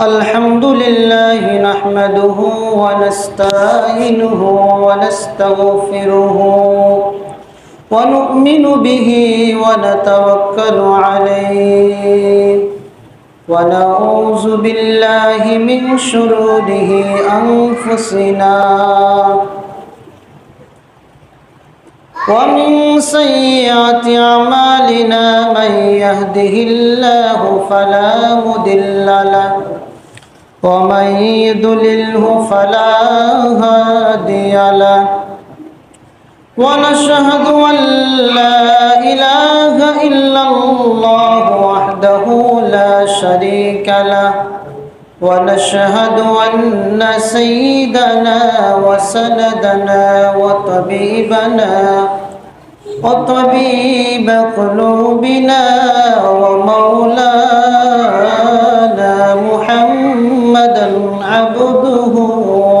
الحمد لله نحمده ونستعينه ونستغفره ونؤمن به ونتوكل عليه ونعوذ بالله من شروره أنفسنا ومن سيئات أعمالنا من يهده الله فلا مضل له ومن يضلله فلا هادي له ونشهد أن لا إله إلا الله وحده لا شريك له ونشهد أن سيدنا وسندنا وطبيبنا وطبيب قلوبنا ومولانا محمدا عبده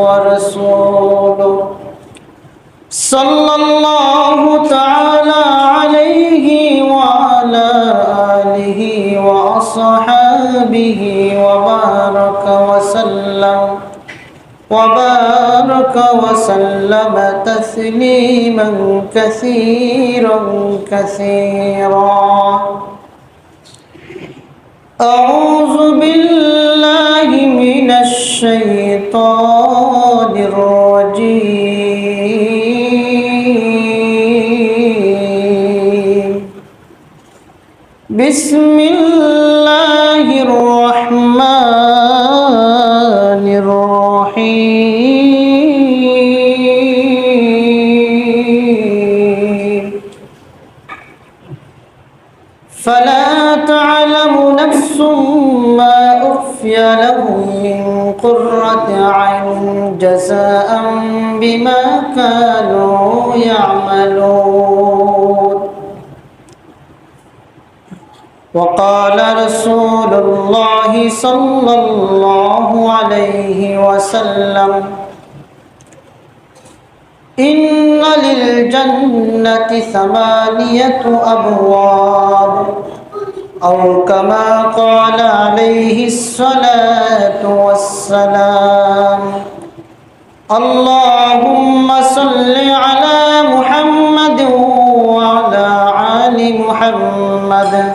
ورسوله. صلى الله تعالى عليه وعلى آله وأصحابه وبارك وسلم تسليما كثيرا كثيرا. أعوذ بالله من الشيطان الرجيم. بسم الله الرحيم. فلا تعلم نفس ما أخفي لهم من قرة عين جزاء بما كانوا يعملون. وقال رسول الله صلى الله عليه وسلم إن للجنة ثمانية أبواب أو كما قال عليه الصلاة والسلام اللهم صل على محمد وعلى آل محمد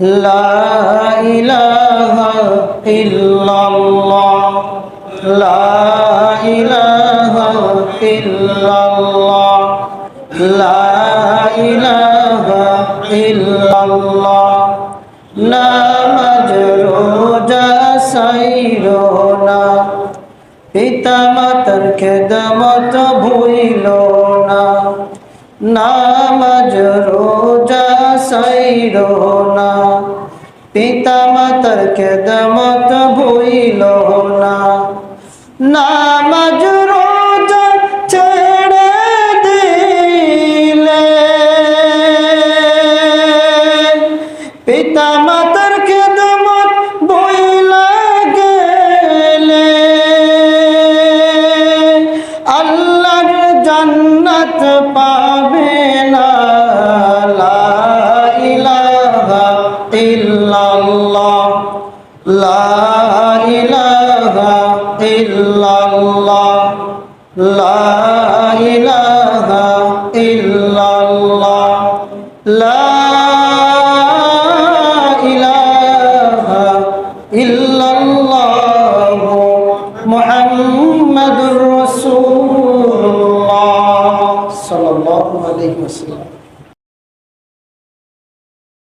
لا إله إلا الله لا নামাজ রোজা সাইরোনা পিতা মাতার খেদমত ভুইল না। নামাজ রোজা ছেড়ে দিলে। পিতা আল্লাহর জান্নাত পাবে না। লা ইলাহা ইল্লাল্লাহ। লা ইলাহা ইল্লাল্লাহ। লা ইলাহা ইল্লাল্লাহ। লা ইলাহা ইল্লাল্লাহ। মুহাম্মাদুর আলাইকুম আসসালাম।